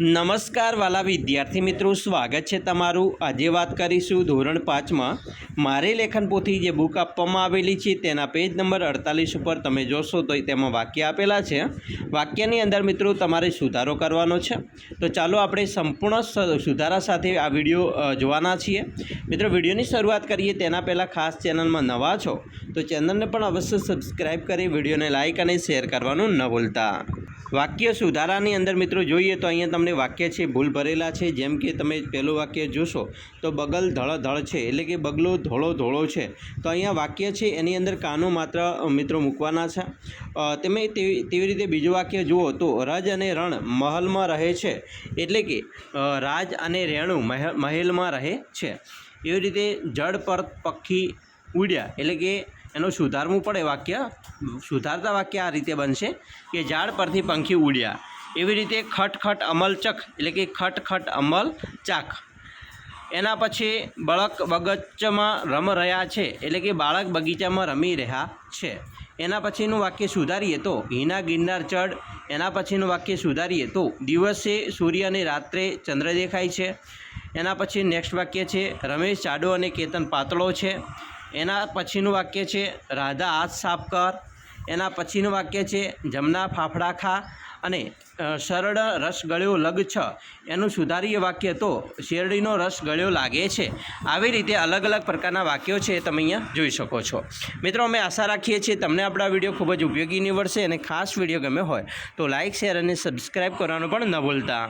નમસ્કાર વાલા વિદ્યાર્થી મિત્રો, સ્વાગત છે તમારું. આજે વાત કરીશું ધોરણ પાંચમાં મારે લેખન પોથી જે બુક આપવામાં આવેલી છે તેના પેજ નંબર અડતાલીસ ઉપર તમે જોશો તો તેમાં વાક્ય આપેલા છે. વાક્યની અંદર મિત્રો તમારે સુધારો કરવાનો છે. તો ચાલો આપણે સંપૂર્ણ સુધારા સાથે આ વીડિયો જોવાના છીએ. મિત્રો, વિડીયોની શરૂઆત કરીએ. તેના પહેલાં ખાસ ચેનલમાં નવા છો તો ચેનલને પણ અવશ્ય સબસ્ક્રાઈબ કરી વિડીયોને લાઇક અને શેર કરવાનું ન ભૂલતા. વાક્ય સુધારાની અંદર મિત્રો જોઈએ તો અહીંયા તમને વાક્ય છે, ભૂલ ભરેલા છે. જેમ કે તમે પહેલું વાક્ય જોશો તો બગલ ધળ ધળ છે, એટલે કે બગલો ધોળો ધોળો છે. તો અહીંયા વાક્ય છે, એની અંદર કાનો માત્ર મિત્રો મૂકવાના છે. તમે તેવી રીતે બીજું વાક્ય જુઓ તો રજ અને રણ મહલમાં રહે છે, એટલે કે રાજ અને રેણુ મહેલ, મહેલમાં રહે છે. એવી રીતે જળ પર પક્ષી ઉડ્યા, એટલે કે એનું સુધારવું પડે વાક્ય, સુધારતા વાક્ય આ રીતે બનશે કે ઝાડ પરથી પંખી ઉડ્યા. એવી રીતે ખટખટ અમલચક એટલે કે ખટખટ અમલ ચાક એના પછી બળક બગચમાં રમ રહ્યા છે, એટલે કે બાળક બગીચામાં રમી રહ્યા છે. એના પછીનું વાક્ય સુધારીએ તો હિના ગિરનાર ચડ એના પછીનું વાક્ય સુધારીએ તો દિવસે સૂર્ય અને રાત્રે ચંદ્ર દેખાય છે. એના પછી નેક્સ્ટ વાક્ય છે, રમેશ જાડો અને કેતન પાતળો છે. એના પછીનું વાક્ય છે, રાધા હાથ સાફ કર. એના પછીનું વાક્ય છે, જમના ફાફડા ખા. અને સરળ રસ ગળ્યો લગ છ. એનું સુધારીય વાક્ય તો, શેરડીનો રસ ગળ્યો લાગે છે. આવી રીતે અલગ અલગ પ્રકારના વાક્યો છે, તમે અહીંયા જોઈ શકો છો. મિત્રો, અમે આશા રાખીએ છીએ તમને આપણા વીડિયો ખૂબ જ ઉપયોગી નીવડશે અને ખાસ વીડિયો ગમે હોય તો લાઇક શેર અને સબસ્ક્રાઈબ કરવાનું પણ ન ભૂલતા.